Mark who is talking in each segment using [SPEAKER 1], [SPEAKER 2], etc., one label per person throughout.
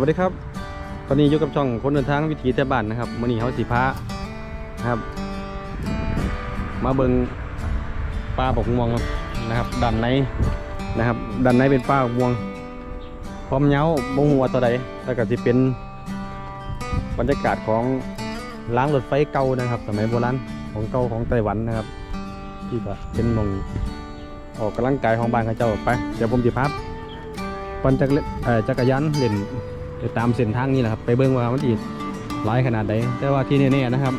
[SPEAKER 1] วัสดีครับ ตอนนี้อยู่กับช่องคนเดินทางวิถีแถวบ้านนะครับมื่อนี้เขาสีพ้านะครับ มาเบิงปลาบกม่วงนะครับด้านในนะครับด้านในเป็นปลาบกม่วงความเหงาบงหัวตัวใดแล้วก็จะเป็นบรรยากาศของล้างรถไฟเก่านะครับ สมัยโบราณของเก่าของไต้หวันนะครับ ที่ก็เป็นมองออกกำลังกายของบ้านเขาเจ้าไป เดี๋ยวผมจะพับปั่นจักรเล่นเอ่อจักรยาน เล่นไปตามเส้นทางนี้แหละครับ ไปเบิ้งว่ามันอีหลายขนาดใดแต่ว่าที่แน่ๆนะครับ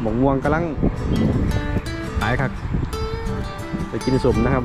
[SPEAKER 1] หมงม่วงกำลังขายครับไปกินสมนะครับ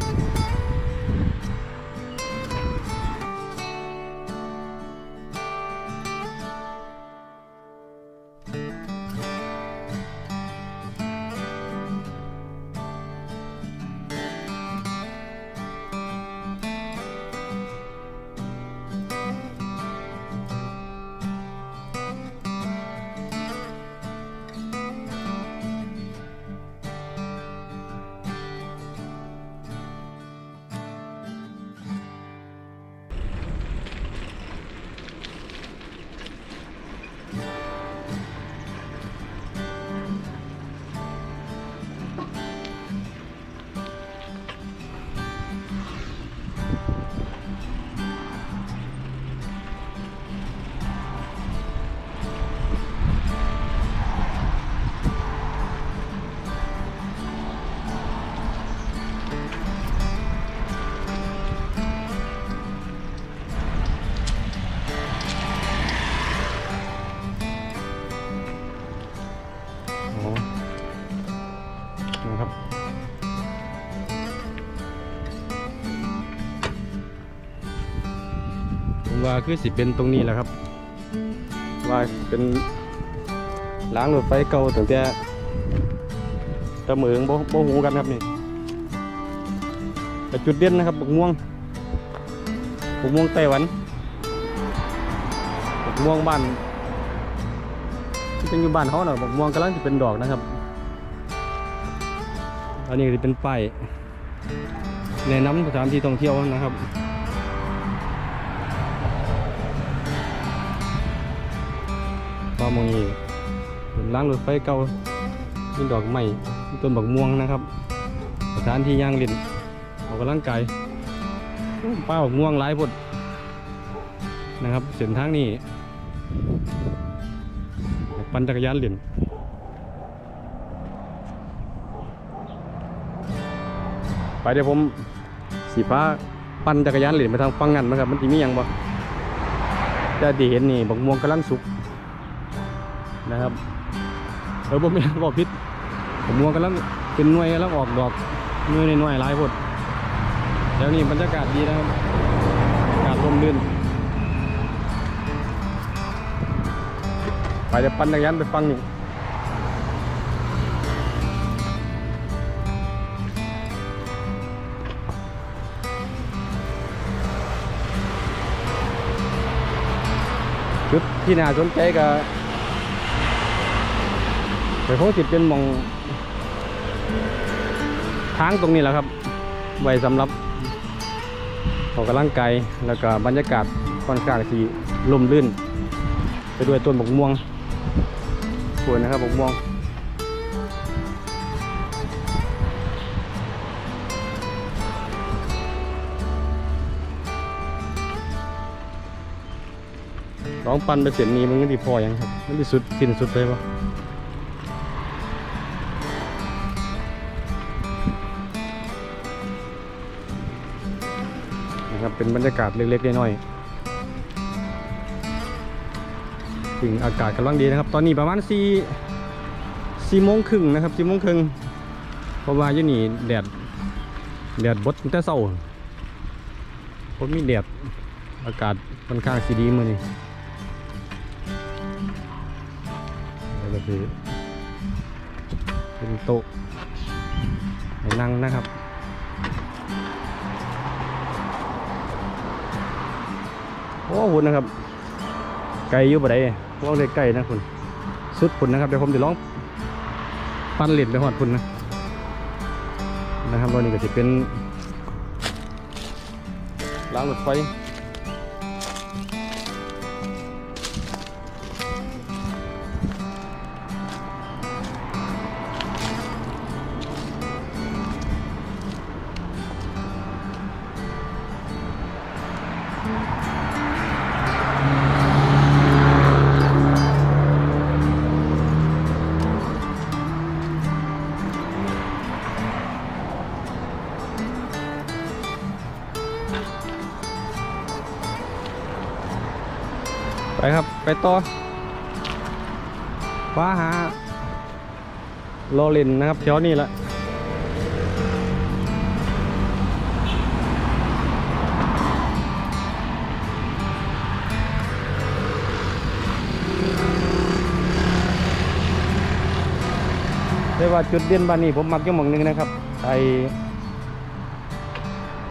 [SPEAKER 1] คือสิเป็นตรงนี้แหละครับ ว่าเป็นล้างรถไฟเก่าตั้งแต่ตะเหมืองบ่บ่หูกันครับนี่แต่จุดเด่นนะครับบักม่วงบักม่วงไต้หวันบักม่วงบ้านที่เป็นอยู่บ้านเขาเนาะบอกม่วงกำลังจะเป็นดอกนะครับอันนี้จะเป็นป้ายแนะนำสถานที่ท่องเที่ยวนะครับ ก็มองนี้เป็นร้านรถไฟเก่ามีดอกไม้มีต้นบักม่วงนะครับ สถานที่ย่างล่นออกกำลังกายป้าบักม่วงหลายพดนะครับ เส้นทางนี้ปั่นจักรยานล่นไปเดี๋ยวผมสีฟ้าปั่นจักรยานเล่นไปทางฟังงันนะครับ มันจะมีหยังบ่จะดีเห็นนี่บักม่วงกำลังสุก นะครับเออผมไม่บอกพิษบักม่วงกำลังเป็นหน่วยกำลังออกดอกหน่วยในหน่วยหลายพดแล้วนี่บรรยากาศดีนะครับอากาศร่มรื่นไปเดี๋ยวปั่นจักรยานไปฟังนี่จุดที่น่าสนใจก็ ไปคงสิตเป็นมองทางตรงนี้แหละครับ ไว้สำหรับออกกำลังกายแล้วก็บรรยากาศค่อนข้างที่ลมลื่น ไปด้วยต้นบกม่วงสวยนะครับบกม่วงร้องปันไปเสร็จนี้มันก็ดีพออยังครับ มันดีสุดสิ้นสุดเลยปะ ครับเป็นบรรยากาศเล็กๆน้อยๆถึงอากาศกำลังดีนะครับ ตอนนี้ประมาณสี่สี่โมงครึ่งนะครับสี่โมงครึ่งเพราะว่ายู่นี่แดดแดดบดตั้งแต่เช้าผมมีแดดอากาศค่อนข้างสีดีมือนี่แล้วก็คือเป็นโต๊ะให้นั่งนะครับ โอ้หุ่นนะครับ ไกลอยู่บ่ได้ว่าเลยไกลนะคุณสุดคุณนะครับเดี๋ยวผมจะลองปั้นเหรียญไปหอดคุณนะนะครับวันนี้ก็จะเป็นล้างรถไฟ ไปครับ ไปต่อฟ้าหาโลลินนะครับแถวนี้แหละเรียกว่าจุดเด่นบ้านนี้ผมมักอยู่หมองนึงนะครับไอ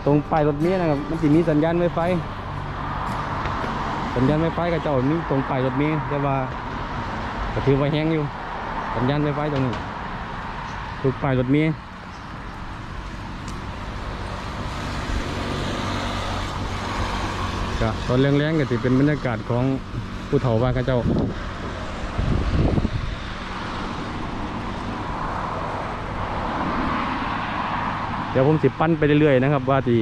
[SPEAKER 1] ตรงป้ายรถเมล์นะครับ มันจะมีสัญญาณไวไฟ สัญญาณไวไฟกับเจ้ามีตรงป้ายรถเมล์แต่ว่าก็ถือว่าแห้งอยู่ สัญญาณไวไฟตรงนี้ถูกป้ายรถเมล์ก็ตอนแรงๆก็จะเป็นบรรยากาศของผู้เฒ่าบ้านกับเจ้าเดี๋ยวผมสิปั้นไปเรื่อยๆนะครับ ว่าที่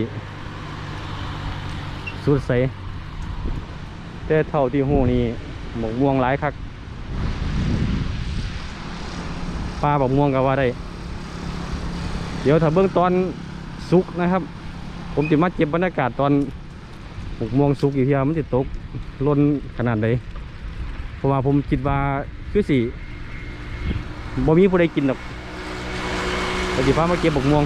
[SPEAKER 1] สุดใส แต่เท่าที่หูนี่หมกม่วงหลายคักปลาบอกม่วงก็ว่าได้ เดี๋ยวถ้าเบื้องตอนสุกนะครับ ผมจะมาเก็บบรรยากาศตอนหมกม่วงสุกอยู่ที่มันจะตกล้นขนาดใดเพราะว่าผมคิดว่าคือสิบ่มีผู้ใดกินหรอกแต่สิพามาเก็บหมกม่วง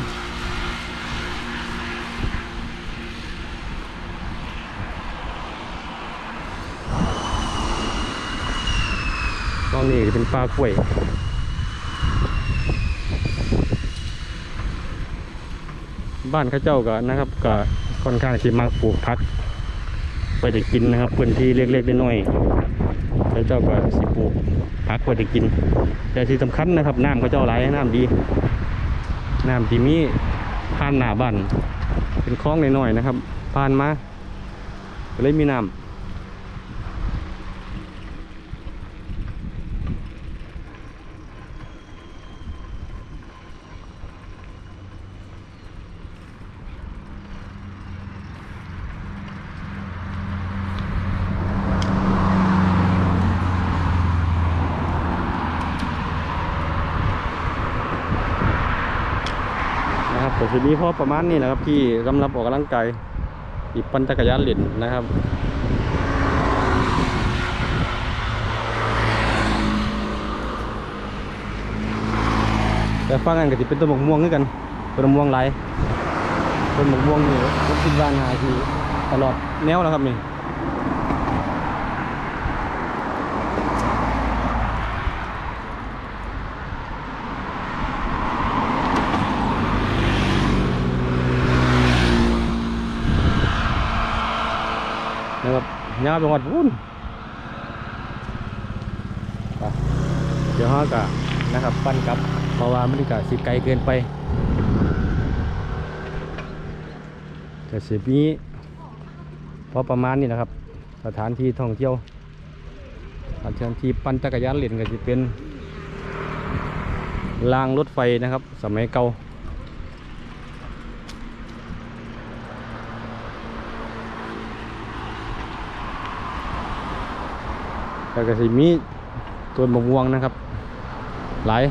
[SPEAKER 1] ตอนนี้จะเป็นปลากล้วยบ้านข้าเจ้าก็นะครับก็ค่อนข้างที่มักปลูกผัก ไปจะกินนะครับพื้นที่เล็กๆน้อยข้าเจ้าก็สิปลูกผักไปจะกิน แต่ที่สำคัญนะครับน้ำข้าเจ้าไหลน้ำดีน้ำที่มีผ่านหน้าบ้านเป็นคลองน้อยๆนะครับผ่านมาเลยมีน้ำ สิ่งนี้พอประมาณนี้นะครับ ที่สำหรับออกกำลังกายอีกปั่นจักรยานเล่นนะครับแต่ฟังกันก็จะเป็นต้นหมกม่วงคือกันต้นมะม่วงหลายต้นหมกม่วงนี่ผมคิดว่านาทีตลอดแนวแล้วครับนี่นะครับ ยาวไปหมดพุ่นเดี๋ยวห้ากะนะครับ ปั้นกลับเพราะว่ามันกะสิไกลเกินไปแต่สิบนี้พอประมาณนี้นะครับ สถานที่ท่องเที่ยวสถานที่ปั่นจักรยานเล่นก็จะเป็นรางรถไฟนะครับ สมัยเก่า แล้วก็สิมีต้นมะม่วงนะครับ หลาย